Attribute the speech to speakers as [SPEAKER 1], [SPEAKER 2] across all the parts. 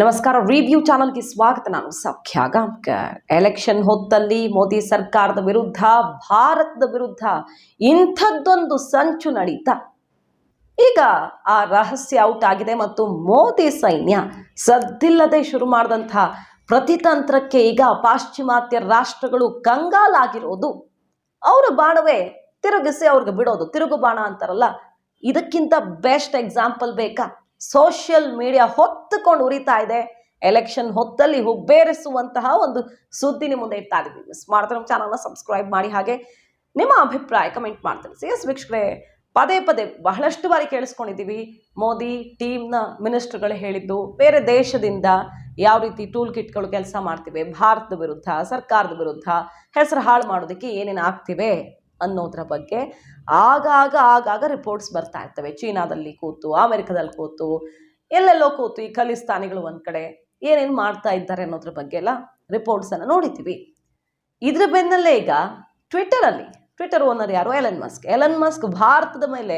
[SPEAKER 1] ನಮಸ್ಕಾರ ರಿವ್ಯೂ ಚಾನಲ್ಗೆ ಸ್ವಾಗತ. ನಾನು ಸೌಖ್ಯ ಎಲೆಕ್ಷನ್ ಹೊತ್ತಲ್ಲಿ ಮೋದಿ ಸರ್ಕಾರದ ವಿರುದ್ಧ, ಭಾರತದ ವಿರುದ್ಧ ಇಂಥದ್ದೊಂದು ಸಂಚು ನಡೀತಾ. ಈಗ ಆ ರಹಸ್ಯ ಔಟ್ ಆಗಿದೆ ಮತ್ತು ಮೋದಿ ಸೈನ್ಯ ಸದ್ದಿಲ್ಲದೆ ಶುರು ಮಾಡಿದಂಥ ಪ್ರತಿತಂತ್ರಕ್ಕೆ ಈಗ ಪಾಶ್ಚಿಮಾತ್ಯ ರಾಷ್ಟ್ರಗಳು ಕಂಗಾಲಾಗಿರೋದು. ಅವರ ಬಾಣವೇ ತಿರುಗಿಸಿ ಅವ್ರಿಗೆ ಬಿಡೋದು. ತಿರುಗು ಬಾಣ ಅಂತಾರಲ್ಲ, ಇದಕ್ಕಿಂತ ಬೆಸ್ಟ್ ಎಕ್ಸಾಂಪಲ್ ಬೇಕಾ? ಸೋಷಿಯಲ್ ಮೀಡಿಯಾ ಹೊತ್ತುಕೊಂಡು ಉರಿತಾ ಇದೆ. ಎಲೆಕ್ಷನ್ ಹೊತ್ತಲ್ಲಿ ಹುಬ್ಬೇರಿಸುವಂತಹ ಒಂದು ಸುದ್ದಿ ನಿಮ್ಮ ಮುಂದೆ ಇಡ್ತಾ ಇದ್ದೀವಿ ಮಿಸ್ ಮಾಡ್ತಾರೆ ಚಾನಲ್ನ ಸಬ್ಸ್ಕ್ರೈಬ್ ಮಾಡಿ ಹಾಗೆ ನಿಮ್ಮ ಅಭಿಪ್ರಾಯ ಕಮೆಂಟ್ ಮಾಡ್ತೀನಿ. ಸಿ ಎಸ್ ವೀಕ್ಷಕರೇ, ಪದೇ ಪದೇ ಬಹಳಷ್ಟು ಬಾರಿ ಕೇಳಿಸ್ಕೊಂಡಿದ್ದೀವಿ. ಮೋದಿ ಟೀಮ್ನ ಮಿನಿಸ್ಟರ್ಗಳು ಹೇಳಿದ್ದು, ಬೇರೆ ದೇಶದಿಂದ ಯಾವ ರೀತಿ ಟೂಲ್ ಕಿಟ್ಗಳು ಕೆಲಸ ಮಾಡ್ತಿವೆ? ಭಾರತದ ವಿರುದ್ಧ, ಸರ್ಕಾರದ ವಿರುದ್ಧ, ಹೆಸರು ಹಾಳು ಮಾಡೋದಕ್ಕೆ ಏನೇನು ಆಗ್ತಿವೆ? ಅನ್ನೋದ್ರ ಬಗ್ಗೆ ಆಗಾಗ ಆಗಾಗ ರಿಪೋರ್ಟ್ಸ್ ಬರ್ತಾ ಇರ್ತವೆ. ಚೀನಾದಲ್ಲಿ ಕೂತು, ಅಮೆರಿಕದಲ್ಲಿ ಕೂತು, ಎಲ್ಲೆಲ್ಲೋ ಕೂತು, ಈ ಖಲಿಸ್ತಾನಿಗಳು ಒಂದು ಕಡೆ ಏನೇನು ಮಾಡ್ತಾ ಇದ್ದಾರೆ ಅನ್ನೋದ್ರ ಬಗ್ಗೆ ಎಲ್ಲ ರಿಪೋರ್ಟ್ಸನ್ನು ನೋಡಿದ್ದೀವಿ. ಇದ್ರ ಬೆನ್ನಲ್ಲೇ ಈಗ ಟ್ವಿಟ್ಟರಲ್ಲಿ ಟ್ವಿಟರ್ ಓನರ್ ಯಾರು? ಎಲನ್ ಮಸ್ಕ್ ಎಲನ್ ಮಸ್ಕ್ ಭಾರತದ ಮೇಲೆ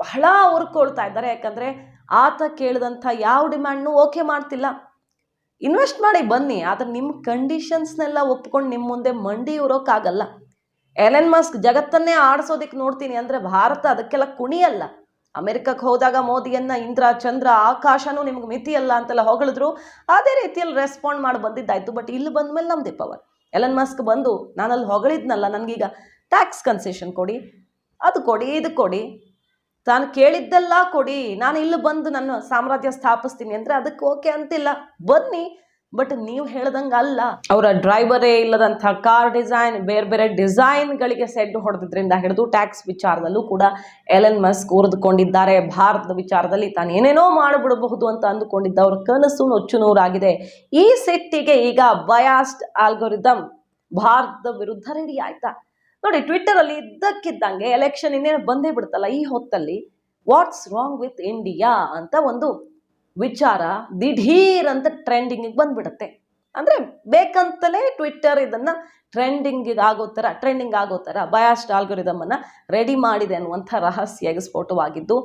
[SPEAKER 1] ಬಹಳ ಹುರ್ಕೊಳ್ತಾ ಇದ್ದಾರೆ. ಯಾಕಂದರೆ ಆತ ಕೇಳಿದಂಥ ಯಾವ ಡಿಮ್ಯಾಂಡ್ನು ಓಕೆ ಮಾಡ್ತಿಲ್ಲ. ಇನ್ವೆಸ್ಟ್ ಮಾಡಿ ಬನ್ನಿ. ಆದರೆ ನಿಮ್ಮ ಕಂಡೀಷನ್ಸ್ನೆಲ್ಲ ಒಪ್ಕೊಂಡು ನಿಮ್ಮ ಮುಂದೆ ಮಂಡಿ ಇರೋಕ್ಕಾಗಲ್ಲ ಎಲೆನ್ ಮಸ್ಕ್ ಜಗತ್ತನ್ನೇ ಆಡಿಸೋದಕ್ಕೆ ನೋಡ್ತೀನಿ ಅಂದರೆ ಭಾರತ ಅದಕ್ಕೆಲ್ಲ ಕುಣಿಯಲ್ಲ. ಅಮೆರಿಕಕ್ಕೆ ಹೋದಾಗ ಮೋದಿಯನ್ನ ಇಂದ್ರ, ಚಂದ್ರ, ಆಕಾಶನೂ ನಿಮ್ಗೆ ಮಿತಿಯಲ್ಲ ಅಂತೆಲ್ಲ ಹೊಗಳಿದ್ರು. ಅದೇ ರೀತಿಯಲ್ಲಿ ರೆಸ್ಪಾಂಡ್ ಮಾಡಿ ಬಂದಿದ್ದಾಯ್ತು. ಬಟ್ ಇಲ್ಲಿ ಬಂದ್ಮೇಲೆ ನಮ್ಮದೇ ಪವರ್ ಎಲನ್ ಮಸ್ಕ್ ಬಂದು ನಾನಲ್ಲಿ ಹೊಗಳಿದ್ನಲ್ಲ, ನನಗೀಗ ಟ್ಯಾಕ್ಸ್ ಕನ್ಸೆಷನ್ ಕೊಡಿ, ಅದು ಕೊಡಿ, ಇದು ಕೊಡಿ, ತಾನು ಕೇಳಿದ್ದೆಲ್ಲ ಕೊಡಿ. ನಾನು ಇಲ್ಲಿ ಬಂದು ನನ್ನ ಸಾಮ್ರಾಜ್ಯ ಸ್ಥಾಪಿಸ್ತೀನಿ ಅಂದರೆ ಅದಕ್ಕೆ ಓಕೆ ಅಂತಿಲ್ಲ. ಬನ್ನಿ ಬಟ್ ನೀವು ಹೇಳ್ದಂಗೆ ಅಲ್ಲ. ಅವರ ಡ್ರೈವರೇ ಇಲ್ಲದಂಥ ಕಾರ್ ಡಿಸೈನ್, ಬೇರೆ ಬೇರೆ ಡಿಸೈನ್ಗಳಿಗೆ ಸೆಡ್ ಹೊಡೆದ್ರಿಂದ ಹಿಡಿದು ಟ್ಯಾಕ್ಸ್ ವಿಚಾರದಲ್ಲೂ ಕೂಡ ಎಲೆನ್ ಮಸ್ಕ್ ಉರಿದುಕೊಂಡಿದ್ದಾರೆ ಭಾರತದ ವಿಚಾರದಲ್ಲಿ ತಾನು ಏನೇನೋ ಮಾಡಿಬಿಡಬಹುದು ಅಂತ ಅಂದುಕೊಂಡಿದ್ದ ಅವ್ರ ಕನಸು ನೊಚ್ಚು ನೂರಾಗಿದೆ. ಈ ಸೆಟ್ಟಿಗೆ ಈಗ ಬಯಾಸ್ಟ್ ಆಲ್ಗೊರಿದಮ್ ಭಾರತದ ವಿರುದ್ಧ ರೆಡಿ ಆಯ್ತಾ? ನೋಡಿ ಟ್ವಿಟ್ಟರ್ ಅಲ್ಲಿ ಇದ್ದಕ್ಕಿದ್ದಂಗೆ ಎಲೆಕ್ಷನ್ ಇನ್ನೇನು ಬಂದೇ ಬಿಡುತ್ತಲ್ಲ ಈ ಹೊತ್ತಲ್ಲಿ ವಾಟ್ಸ್ ರಾಂಗ್ ವಿತ್ ಇಂಡಿಯಾ ಅಂತ ಒಂದು ವಿಚಾರ ದಿಢೀರ್ ಅಂತ ಟ್ರೆಂಡಿಂಗಿಗೆ ಬಂದ್ಬಿಡುತ್ತೆ. ಅಂದರೆ ಬೇಕಂತಲೇ ಟ್ವಿಟ್ಟರ್ ಇದನ್ನು ಟ್ರೆಂಡಿಂಗಿಗೆ ಆಗೋ ಥರ ಟ್ರೆಂಡಿಂಗ್ ಆಗೋ ಥರ ಬಯಾಸ್ಟ್ ಆಲ್ಗೊರಿದಮನ್ನು ರೆಡಿ ಮಾಡಿದೆ ಅನ್ನುವಂಥ ರಹಸ್ಯ ಸ್ಫೋಟವಾಗಿದ್ದು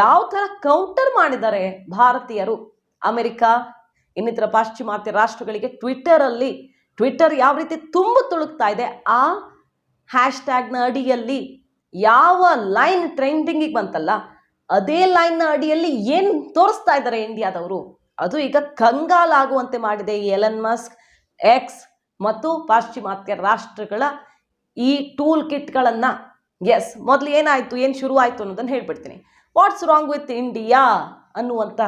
[SPEAKER 1] ಯಾವ ಥರ ಕೌಂಟರ್ ಮಾಡಿದ್ದಾರೆ ಭಾರತೀಯರು? ಅಮೆರಿಕಾ, ಇನ್ನಿತರ ಪಾಶ್ಚಿಮಾತ್ಯ ರಾಷ್ಟ್ರಗಳಿಗೆ ಟ್ವಿಟ್ಟರಲ್ಲಿ ಟ್ವಿಟ್ಟರ್ ಯಾವ ರೀತಿ ತುಂಬ ತುಳುಕ್ತಾ ಇದೆ, ಆ ಹ್ಯಾಶ್ಟ್ಯಾಗ್ನ ಅಡಿಯಲ್ಲಿ ಯಾವ ಲೈನ್ ಟ್ರೆಂಡಿಂಗಿಗೆ ಬಂತಲ್ಲ ಅದೇ ಲೈನ್ನ ಅಡಿಯಲ್ಲಿ ಏನು ತೋರಿಸ್ತಾ ಇದ್ದಾರೆ ಇಂಡಿಯಾದವರು ಅದು ಈಗ ಕಂಗಾಲಾಗುವಂತೆ ಮಾಡಿದೆ ಈ ಎಲನ್ ಮಸ್ಕ್ ಎಕ್ಸ್ ಮತ್ತು ಪಾಶ್ಚಿಮಾತ್ಯ ರಾಷ್ಟ್ರಗಳ ಈ ಟೂಲ್ ಕಿಟ್ಗಳನ್ನು ಎಸ್ ಮೊದಲು ಏನಾಯಿತು, ಏನು ಶುರು ಆಯಿತು ಅನ್ನೋದನ್ನು ಹೇಳ್ಬಿಡ್ತೀನಿ. ವಾಟ್ಸ್ ರಾಂಗ್ ವಿತ್ ಇಂಡಿಯಾ ಅನ್ನುವಂಥ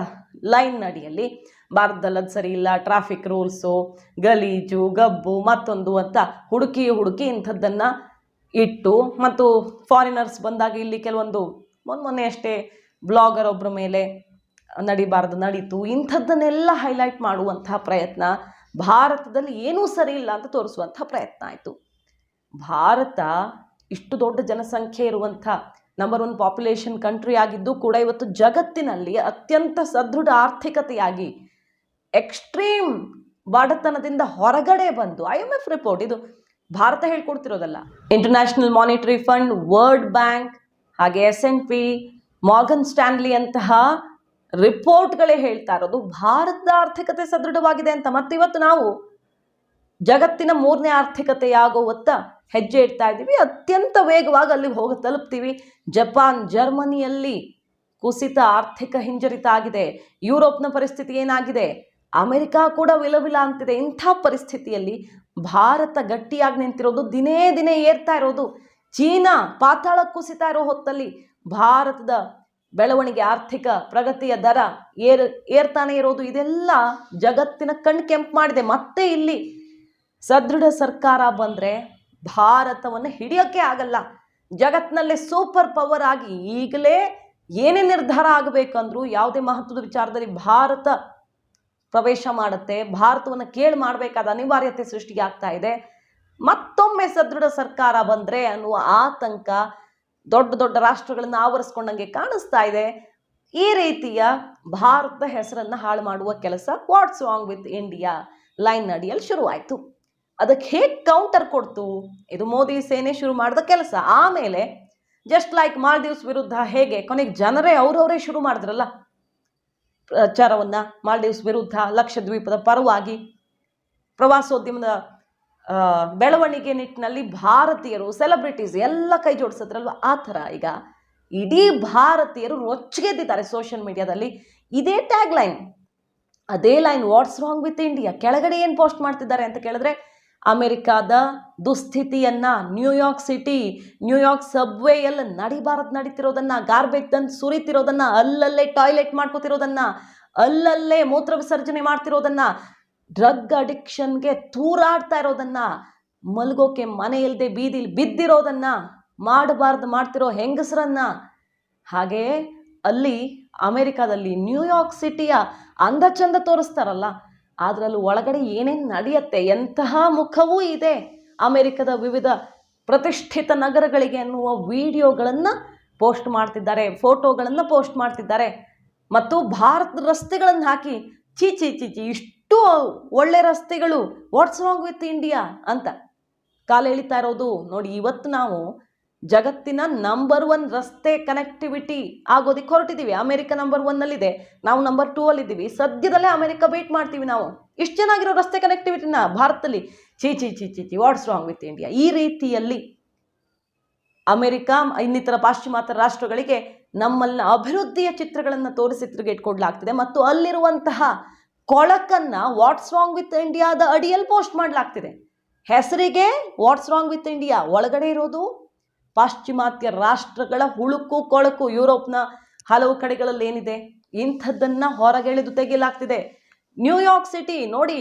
[SPEAKER 1] ಲೈನ್ ಅಡಿಯಲ್ಲಿ ಭಾರತದಲ್ಲಿ ಅದು ಸರಿ ಇಲ್ಲ ಟ್ರಾಫಿಕ್ ರೂಲ್ಸು ಗಲೀಜು, ಗಬ್ಬು, ಮತ್ತೊಂದು ಅಂತ ಹುಡುಕಿ ಹುಡುಕಿ ಇಂಥದ್ದನ್ನು ಇಟ್ಟು, ಮತ್ತು ಫಾರಿನರ್ಸ್ ಬಂದಾಗ ಇಲ್ಲಿ ಕೆಲವೊಂದು ಮೊನ್ನೆ ಮೊನ್ನೆ ಅಷ್ಟೇ ಬ್ಲಾಗರ್ ಒಬ್ಬರ ಮೇಲೆ ನಡಿಬಾರ್ದು, ನಡೀತು, ಇಂಥದ್ದನ್ನೆಲ್ಲ ಹೈಲೈಟ್ ಮಾಡುವಂತಹ ಪ್ರಯತ್ನ ಭಾರತದಲ್ಲಿ ಏನೂ ಸರಿ ಇಲ್ಲ ಅಂತ ತೋರಿಸುವಂಥ ಪ್ರಯತ್ನ ಆಯಿತು. ಭಾರತ ಇಷ್ಟು ದೊಡ್ಡ ಜನಸಂಖ್ಯೆ ಇರುವಂಥ ನಂಬರ್ ಒನ್ ಪಾಪ್ಯುಲೇಷನ್ ಕಂಟ್ರಿ ಆಗಿದ್ದು ಕೂಡ ಇವತ್ತು ಜಗತ್ತಿನಲ್ಲಿ ಅತ್ಯಂತ ಸದೃಢ ಆರ್ಥಿಕತೆಯಾಗಿ ಎಕ್ಸ್ಟ್ರೀಮ್ ಬಡತನದಿಂದ ಹೊರಗಡೆ ಬಂದು ಐ ಎಂ ಎಫ್ ರಿಪೋರ್ಟ್ ಇದು ಭಾರತ ಹೇಳ್ಕೊಡ್ತಿರೋದಲ್ಲ. International Monetary Fund World Bank ಹಾಗೆ S N P Morgan Stanley ಅಂತಹ ರಿಪೋರ್ಟ್ಗಳೇ ಹೇಳ್ತಾ ಇರೋದು ಭಾರತದ ಆರ್ಥಿಕತೆ ಸದೃಢವಾಗಿದೆ ಅಂತ. ಮತ್ತೆ ಇವತ್ತು ನಾವು ಜಗತ್ತಿನ ಮೂರನೇ ಆರ್ಥಿಕತೆಯಾಗುವತ್ತ ಹೆಜ್ಜೆ ಇಡ್ತಾ ಇದ್ದೀವಿ. ಅತ್ಯಂತ ವೇಗವಾಗಿ ಅಲ್ಲಿಗೆ ಹೋಗಿ, ತಲುಪ್ತೀವಿ. ಜಪಾನ್, ಜರ್ಮನಿಯಲ್ಲಿ ಕುಸಿತ ಆರ್ಥಿಕ ಹಿಂಜರಿತ ಆಗಿದೆ. ಯುರೋಪ್ನ ಪರಿಸ್ಥಿತಿ ಏನಾಗಿದೆ? ಅಮೆರಿಕ ಕೂಡ ವಿಲವಿಲ ಅಂತಿದೆ. ಇಂಥ ಪರಿಸ್ಥಿತಿಯಲ್ಲಿ ಭಾರತ ಗಟ್ಟಿಯಾಗಿ ನಿಂತಿರೋದು ದಿನೇ ದಿನೇ ಏರ್ತಾ ಇರೋದು. ಚೀನಾ ಪಾತಾಳ ಕುಸಿತಾ ಇರೋ ಹೊತ್ತಲ್ಲಿ ಭಾರತದ ಬೆಳವಣಿಗೆ, ಆರ್ಥಿಕ ಪ್ರಗತಿಯ ದರ ಏರ್, ಏರ್ತಾನೆ ಇರೋದು ಇದೆಲ್ಲ ಜಗತ್ತಿನ ಕಣ್ ಕೆಂಪು ಮಾಡಿದೆ. ಮತ್ತೆ ಇಲ್ಲಿ ಸದೃಢ ಸರ್ಕಾರ ಬಂದರೆ ಭಾರತವನ್ನು ಹಿಡಿಯೋಕ್ಕೆ ಆಗಲ್ಲ. ಜಗತ್ತಿನಲ್ಲೇ ಸೂಪರ್ ಪವರ್ ಆಗಿ ಈಗಲೇ ಏನೇ ನಿರ್ಧಾರ ಆಗಬೇಕಂದ್ರೂ ಯಾವುದೇ ಮಹತ್ವದ ವಿಚಾರದಲ್ಲಿ ಭಾರತ ಪ್ರವೇಶ ಮಾಡುತ್ತೆ. ಭಾರತವನ್ನು ಕೇಳಿ ಮಾಡಬೇಕಾದ ಅನಿವಾರ್ಯತೆ ಸೃಷ್ಟಿಗೆ ಆಗ್ತಾ ಇದೆ. ಮತ್ತೊಮ್ಮೆ ಸದೃಢ ಸರ್ಕಾರ ಬಂದರೆ ಅನ್ನುವ ಆತಂಕ ದೊಡ್ಡ ದೊಡ್ಡ ರಾಷ್ಟ್ರಗಳನ್ನು ಆವರಿಸ್ಕೊಂಡಂಗೆ ಕಾಣಿಸ್ತಾ ಇದೆ. ಈ ರೀತಿಯ ಭಾರತದ ಹೆಸರನ್ನು ಹಾಳು ಮಾಡುವ ಕೆಲಸ what's wrong with India line ಅಡಿಯಲ್ಲಿ ಶುರುವಾಯಿತು. ಅದಕ್ಕೆ ಹೇಗೆ ಕೌಂಟರ್ ಕೊಡ್ತು? ಇದು ಮೋದಿ ಸೇನೆ ಶುರು ಮಾಡಿದ ಕೆಲಸ. ಆಮೇಲೆ ಜಸ್ಟ್ ಲೈಕ್ ಮಾಲ್ದೀವ್ಸ್ ವಿರುದ್ಧ ಹೇಗೆ ಕೊನೆಗೆ ಜನರೇ ಅವ್ರವರೇ ಶುರು ಮಾಡಿದ್ರಲ್ಲ? ಪ್ರಚಾರವನ್ನು ಮಾಲ್ದೀವ್ಸ್ ವಿರುದ್ಧ ಲಕ್ಷದ್ವೀಪದ ಪರವಾಗಿ ಪ್ರವಾಸೋದ್ಯಮದ ಬೆಳವಣಿಗೆ ನಿಟ್ಟಿನಲ್ಲಿ ಭಾರತೀಯರು ಸೆಲೆಬ್ರಿಟೀಸ್ ಎಲ್ಲ ಕೈ ಜೋಡಿಸಿದ್ರಲ್ವ? ಆ ಥರ ಈಗ ಇಡೀ ಭಾರತೀಯರು ರೊಚ್ಚಿಗೆದ್ದಿದ್ದಾರೆ ಸೋಷಿಯಲ್ ಮೀಡಿಯಾದಲ್ಲಿ ಇದೇ ಟ್ಯಾಗ್ ಲೈನ್ ಅದೇ line what's wrong with India ಕೆಳಗಡೆ ಏನು ಪೋಸ್ಟ್ ಮಾಡ್ತಿದ್ದಾರೆ ಅಂತ ಕೇಳಿದ್ರೆ, ಅಮೆರಿಕಾದ ದುಸ್ಥಿತಿಯನ್ನು New York city New York ಸಬ್ವೇಯಲ್ಲಿ ನಡಿಬಾರದು ನಡೀತಿರೋದನ್ನು ಗಾರ್ಬೇಜ್ ತಂದು ಸುರಿತಿರೋದನ್ನು, ಅಲ್ಲಲ್ಲೇ ಟಾಯ್ಲೆಟ್ ಮಾಡ್ಕೋತಿರೋದನ್ನು, ಅಲ್ಲಲ್ಲೇ ಮೂತ್ರ ವಿಸರ್ಜನೆ ಮಾಡ್ತಿರೋದನ್ನ ಡ್ರಗ್ ಅಡಿಕ್ಷನ್ಗೆ ತೂರಾಡ್ತಾ ಇರೋದನ್ನ ಮಲಗೋಕೆ ಮನೆ ಇಲ್ಲದೆ ಬೀದಿಲಿ ಬಿದ್ದಿರೋದನ್ನ ಮಾಡಬಾರ್ದು ಮಾಡ್ತಿರೋ ಹೆಂಗಸರನ್ನ. ಹಾಗೆ ಅಲ್ಲಿ ಅಮೆರಿಕಾದಲ್ಲಿ ನ್ಯೂಯಾರ್ಕ್ ಸಿಟಿಯ ಅಂದ ಚಂದ ತೋರಿಸ್ತಾರಲ್ಲ, ಅದರಲ್ಲೂ ಒಳಗಡೆ ಏನೇನು ನಡೆಯುತ್ತೆ, ಎಂತಹ ಮುಖವೂ ಇದೆ ಅಮೆರಿಕದ ವಿವಿಧ ಪ್ರತಿಷ್ಠಿತ ನಗರಗಳಿಗೆ ಅನ್ನುವ ವಿಡಿಯೋಗಳನ್ನು ಪೋಸ್ಟ್ ಮಾಡ್ತಿದ್ದಾರೆ, ಫೋಟೋಗಳನ್ನು ಪೋಸ್ಟ್ ಮಾಡ್ತಿದ್ದಾರೆ. ಮತ್ತು ಭಾರತದ ರಸ್ತೆಗಳನ್ನು ಹಾಕಿ ಚೀಚಿ ಚೀಚಿ ಚೀ ಚಿ ಇಷ್ಟು ಒಳ್ಳೆ ರಸ್ತೆಗಳು ವಾಟ್ಸ್ ರಾಂಗ್ ವಿತ್ ಇಂಡಿಯಾ ಅಂತ ಕಾಲು ಎಳಿತಾ ಇರೋದು. ನೋಡಿ, ಇವತ್ತು ನಾವು ಜಗತ್ತಿನ ನಂಬರ್ ಒನ್ ರಸ್ತೆ ಕನೆಕ್ಟಿವಿಟಿ ಆಗೋದಕ್ಕೆ ಹೊರಟಿದ್ದೀವಿ. ಅಮೆರಿಕ ನಂಬರ್ ಒನ್ನಲ್ಲಿದೆ ನಾವು ನಂಬರ್ ಟೂ ಅಲ್ಲಿದ್ದೀವಿ ಸದ್ಯದಲ್ಲೇ ಅಮೆರಿಕ ಬೀಟ್ ಮಾಡ್ತೀವಿ ನಾವು. ಇಷ್ಟು ಚೆನ್ನಾಗಿರೋ ರಸ್ತೆ ಕನೆಕ್ಟಿವಿಟಿನ ಭಾರತದಲ್ಲಿ. ಚೀ ಚಿ ಚಿ ಚಿ ಚಿ ವಾಟ್ಸ್ ರಾಂಗ್ ವಿತ್ ಇಂಡಿಯಾ ಈ ರೀತಿಯಲ್ಲಿ ಅಮೆರಿಕ ಇನ್ನಿತರ ಪಾಶ್ಚಿಮಾತ್ಯ ರಾಷ್ಟ್ರಗಳಿಗೆ ನಮ್ಮಲ್ಲಿನ ಅಭಿವೃದ್ಧಿಯ ಚಿತ್ರಗಳನ್ನು ತೋರಿಸಿ ತಿರುಗೇಟ್ಕೊಡ್ಲಾಗ್ತಿದೆ ಮತ್ತು ಅಲ್ಲಿರುವಂತಹ ಕೊಳಕನ್ನ ವಾಟ್ಸ್ ರಾಂಗ್ ವಿತ್ ಇಂಡಿಯಾದ ಅಡಿಯಲ್ಲಿ ಪೋಸ್ಟ್ ಮಾಡಲಾಗ್ತಿದೆ. ಹೆಸರಿಗೆ ವಾಟ್ಸ್ ರಾಂಗ್ ವಿತ್ ಇಂಡಿಯಾ ಒಳಗಡೆ ಇರೋದು, ಪಾಶ್ಚಿಮಾತ್ಯ ರಾಷ್ಟ್ರಗಳ ಹುಳುಕು ಕೊಳಕು ಯುರೋಪ್ನ ಹಲವು ಕಡೆಗಳಲ್ಲಿ ಏನಿದೆ, ಇಂಥದ್ದನ್ನ ಹೊರಗೆಳೆದು ತೆಗೆಯಲಾಗ್ತಿದೆ. ನ್ಯೂಯಾರ್ಕ್ ಸಿಟಿ ನೋಡಿ,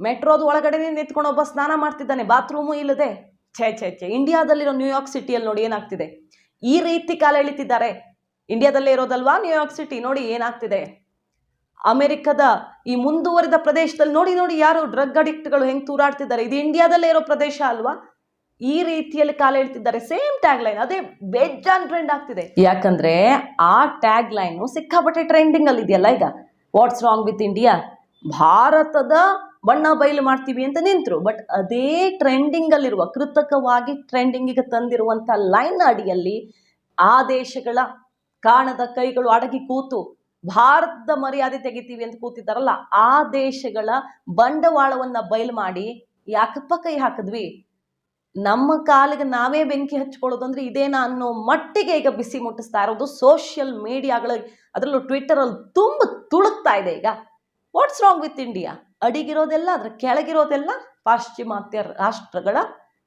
[SPEAKER 1] ಮೆಟ್ರೋದ ಒಳಗಡೆ ನಿಂತ್ಕೊಂಡು ಒಬ್ಬ ಸ್ನಾನ ಮಾಡ್ತಿದ್ದಾನೆ ಬಾತ್ರೂಮು ಇಲ್ಲದೆ. ಛೇ ಛೇ ಛೇ, ಇಂಡಿಯಾದಲ್ಲಿರೋ ನ್ಯೂಯಾರ್ಕ್ ಸಿಟಿಯಲ್ಲಿ ನೋಡಿ ಏನಾಗ್ತಿದೆ? ಈ ರೀತಿ ಕಾಲ ಎಳಿತಿದ್ದಾರೆ. ಇಂಡಿಯಾದಲ್ಲೇ ಇರೋದಲ್ವಾ ನ್ಯೂಯಾರ್ಕ್ ಸಿಟಿ ನೋಡಿ ಏನಾಗ್ತಿದೆ? ಅಮೆರಿಕದ ಈ ಮುಂದುವರಿದ ಪ್ರದೇಶದಲ್ಲಿ ನೋಡಿ ನೋಡಿ ಯಾರು ಡ್ರಗ್ ಅಡಿಕ್ಟ್ಗಳು ಹೆಂಗ್ ತೂರಾಡ್ತಿದ್ದಾರೆ. ಇದು ಇಂಡಿಯಾದಲ್ಲೇ ಇರೋ ಪ್ರದೇಶ ಅಲ್ವಾ? ಈ ರೀತಿಯಲ್ಲಿ ಕಾಲ ಹೇಳ್ತಿದ್ದಾರೆ. ಸೇಮ್ ಟ್ಯಾಗ್ ಲೈನ್ ಅದೇ ಬೇಜಾನ್ ಟ್ರೆಂಡ್ ಆಗ್ತಿದೆ. ಯಾಕಂದ್ರೆ ಆ ಟ್ಯಾಗ್ ಲೈನ್ ಸಿಕ್ಕಾಪಟ್ಟೆ ಟ್ರೆಂಡಿಂಗ್ ಅಲ್ಲಿ ಇದೆಯಲ್ಲ ಈಗ. ವಾಟ್ಸ್ ರಾಂಗ್ ವಿತ್ ಇಂಡಿಯಾ ಭಾರತದ ಬಣ್ಣ ಬಯಲು ಮಾಡ್ತೀವಿ ಅಂತ ನಿಂತರು. ಬಟ್ ಅದೇ ಟ್ರೆಂಡಿಂಗ್ ಅಲ್ಲಿರುವ ಕೃತಕವಾಗಿ ಟ್ರೆಂಡಿಂಗಿಗೆ ತಂದಿರುವಂತ ಲೈನ್ ಅಡಿಯಲ್ಲಿ ಆ ದೇಶಗಳ ಕಾಣದ ಕೈಗಳು ಅಡಗಿ ಕೂತು ಭಾರತದ ಮರ್ಯಾದೆ ತೆಗಿತೀವಿ ಅಂತ ಕೂತಿದ್ದಾರಲ್ಲ, ಆ ದೇಶಗಳ ಬಂಡವಾಳವನ್ನ ಬಯಲು ಮಾಡಿ ಯಾಕಪ್ಪ ಕೈ ಹಾಕಿದ್ವಿ. ನಮ್ಮ ಕಾಲಿಗೆ ನಾವೇ ಬೆಂಕಿ ಹಚ್ಕೊಳ್ಳೋದು ಅಂದ್ರೆ ಇದೇನಾ ಅನ್ನೋ ಮಟ್ಟಿಗೆ ಈಗ ಬಿಸಿ ಮುಟ್ಟಿಸ್ತಾ ಇರೋದು ಸೋಷಿಯಲ್ ಮೀಡಿಯಾಗಳ ಅದರಲ್ಲೂ ಟ್ವಿಟ್ಟರಲ್ಲಿ ತುಂಬ ತುಳುಕ್ತಾ ಇದೆ ಈಗ. ವಾಟ್ಸ್ ರಾಂಗ್ ವಿತ್ ಇಂಡಿಯಾ ಅಡಿಗಿರೋದೆಲ್ಲ, ಅದ್ರ ಕೆಳಗಿರೋದೆಲ್ಲ ಪಾಶ್ಚಿಮಾತ್ಯ ರಾಷ್ಟ್ರಗಳ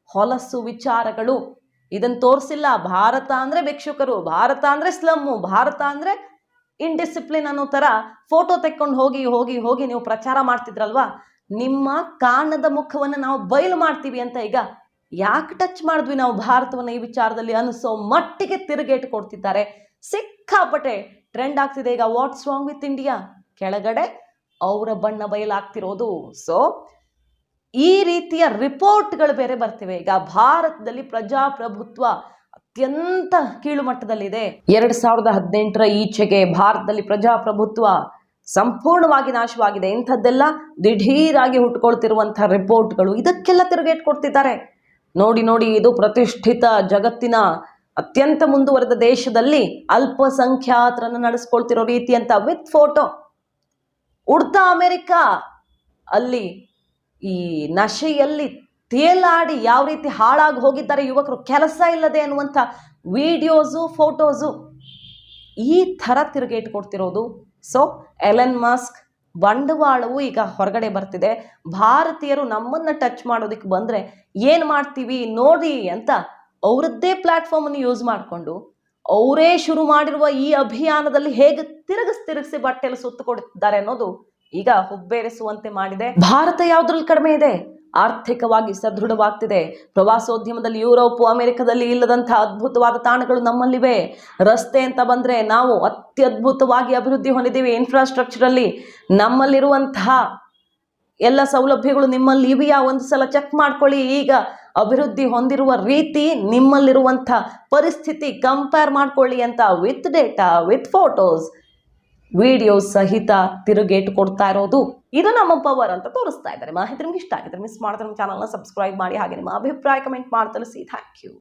[SPEAKER 1] ಹೊಲಸು ವಿಚಾರಗಳು. ಇದನ್ನು ತೋರಿಸಿಲ್ಲ, ಭಾರತ ಅಂದ್ರೆ ಭಿಕ್ಷುಕರು, ಭಾರತ ಅಂದ್ರೆ ಸ್ಲಮ್ಮು ಭಾರತ ಅಂದ್ರೆ ಇಂಡಿಸಿಪ್ಲಿನ್ ಅನ್ನೋ ಥರ ಫೋಟೋ ತೆಕ್ಕೊಂಡು ಹೋಗಿ ಹೋಗಿ ಹೋಗಿ ನೀವು ಪ್ರಚಾರ ಮಾಡ್ತಿದ್ರಲ್ವಾ? ನಿಮ್ಮ ಕಾಣದ ಮುಖವನ್ನು ನಾವು ಬಯಲು ಮಾಡ್ತೀವಿ ಅಂತ ಈಗ ಯಾಕೆ ಟಚ್ ಮಾಡಿದ್ವಿ ನಾವು ಭಾರತವನ್ನು ಈ ವಿಚಾರದಲ್ಲಿ ಅನಿಸೋ ಮಟ್ಟಿಗೆ ತಿರುಗೇಟು ಕೊಡ್ತಿದ್ದಾರೆ. ಸಿಕ್ಕಾಪಟ್ಟೆ ಟ್ರೆಂಡ್ ಆಗ್ತಿದೆ ಈಗ ವಾಟ್ಸ್ ರಾಂಗ್ ವಿತ್ ಇಂಡಿಯಾ ಕೆಳಗಡೆ ಅವರ ಬಣ್ಣ ಬಯಲಾಗ್ತಿರೋದು. ಸೊ ಈ ರೀತಿಯ ರಿಪೋರ್ಟ್ಗಳು ಬೇರೆ ಬರ್ತಿವೆ. ಈಗ ಭಾರತದಲ್ಲಿ ಪ್ರಜಾಪ್ರಭುತ್ವ ಅತ್ಯಂತ ಕೀಳು ಮಟ್ಟದಲ್ಲಿದೆ ಎರಡ್ ಸಾವಿರದ ಹದಿನೆಂಟರ ಈಚೆಗೆ ಭಾರತದಲ್ಲಿ ಪ್ರಜಾಪ್ರಭುತ್ವ ಸಂಪೂರ್ಣವಾಗಿ ನಾಶವಾಗಿದೆ. ಇಂಥದ್ದೆಲ್ಲ ದಿಢೀರಾಗಿ ಹುಟ್ಟುಕೊಳ್ತಿರುವಂತಹ ರಿಪೋರ್ಟ್ಗಳು ಇದಕ್ಕೆಲ್ಲ ತಿರುಗೇಟ್ ಕೊಡ್ತಿದ್ದಾರೆ. ನೋಡಿ ನೋಡಿ, ಇದು ಪ್ರತಿಷ್ಠಿತ ಜಗತ್ತಿನ ಅತ್ಯಂತ ಮುಂದುವರೆದ ದೇಶದಲ್ಲಿ ಅಲ್ಪಸಂಖ್ಯಾತರನ್ನು ನಡೆಸ್ಕೊಳ್ತಿರೋ ರೀತಿ ಅಂತ ವಿತ್ ಫೋಟೋ. ಉಡ್ತಾ ಅಮೆರಿಕ ಅಲ್ಲಿ ಈ ನಶೆಯಲ್ಲಿ ತೇಲಾಡಿ ಯಾವ ರೀತಿ ಹಾಳಾಗಿ ಹೋಗಿದ್ದಾರೆ ಯುವಕರು ಕೆಲಸ ಇಲ್ಲದೆ ಅನ್ನುವಂಥ ವಿಡಿಯೋಸು, ಫೋಟೋಸು ಈ ಥರ ತಿರುಗೇಟ್ ಕೊಡ್ತಿರೋದು. ಸೊ ಎಲೆನ್ ಮಾಸ್ಕ್ ಬಂಡವಾಳವು ಈಗ ಹೊರಗಡೆ ಬರ್ತಿದೆ. ಭಾರತೀಯರು ನಮ್ಮನ್ನು ಟಚ್ ಮಾಡೋದಕ್ಕೆ ಬಂದರೆ ಏನು ಮಾಡ್ತೀವಿ ನೋಡಿ ಅಂತ ಅವರದ್ದೇ ಪ್ಲ್ಯಾಟ್ಫಾರ್ಮನ್ನು ಯೂಸ್ ಮಾಡಿಕೊಂಡು ಅವರೇ ಶುರು ಮಾಡಿರುವ ಈ ಅಭಿಯಾನದಲ್ಲಿ ಹೇಗೆ ತಿರುಗಿಸ್ ತಿರುಗಿಸಿ ಬಟ್ಟೆಯಲ್ಲಿ ಸುತ್ತು ಕೊಡ್ತಿದ್ದಾರೆ ಅನ್ನೋದು ಈಗ ಹುಬ್ಬೇರಿಸುವಂತೆ ಮಾಡಿದೆ. ಭಾರತ ಯಾವುದ್ರಲ್ಲಿ ಕಡಿಮೆ ಇದೆ? ಆರ್ಥಿಕವಾಗಿ ಸದೃಢವಾಗ್ತಿದೆ. ಪ್ರವಾಸೋದ್ಯಮದಲ್ಲಿ ಯುರೋಪ್, ಅಮೆರಿಕದಲ್ಲಿ ಇಲ್ಲದಂತಹ ಅದ್ಭುತವಾದ ತಾಣಗಳು ನಮ್ಮಲ್ಲಿವೆ. ರಸ್ತೆ ಅಂತ ಬಂದ್ರೆ ನಾವು ಅತ್ಯದ್ಭುತವಾಗಿ ಅಭಿವೃದ್ಧಿ ಹೊಂದಿದ್ದೀವಿ. ಇನ್ಫ್ರಾಸ್ಟ್ರಕ್ಚರಲ್ಲಿ ನಮ್ಮಲ್ಲಿರುವಂತಹ ಎಲ್ಲ ಸೌಲಭ್ಯಗಳು ನಿಮ್ಮಲ್ಲಿ ಇವೆಯಾ ಒಂದು ಸಲ ಚೆಕ್ ಮಾಡ್ಕೊಳ್ಳಿ. ಈಗ ಅಭಿವೃದ್ಧಿ ಹೊಂದಿರುವ ರೀತಿ ನಿಮ್ಮಲ್ಲಿರುವಂಥ ಪರಿಸ್ಥಿತಿ ಕಂಪೇರ್ ಮಾಡ್ಕೊಳ್ಳಿ ಅಂತ with data with photos videos ಸಹಿತ ತಿರುಗೇಟ್ ಕೊಡ್ತಾ ಇರೋದು ಇದು ನಮ್ಮ ಪವರ್ ಅಂತ ತೋರಿಸ್ತಾ ಇದ್ದಾರೆ. ಮಾಹಿತಿ ನಿಮ್ಗೆ ಇಷ್ಟ ಆಗಿದ್ರೆ ಮಿಸ್ ಮಾಡಿದ್ರೆ ನಮ್ಮ ಚಾನಲ್ನ ಸಬ್ಸ್ಕ್ರೈಬ್ ಮಾಡಿ ಹಾಗೆ ನಿಮ್ಮ ಅಭಿಪ್ರಾಯ ಕಮೆಂಟ್ ಮಾಡಿ ಸಿ ಥ್ಯಾಂಕ್ ಯು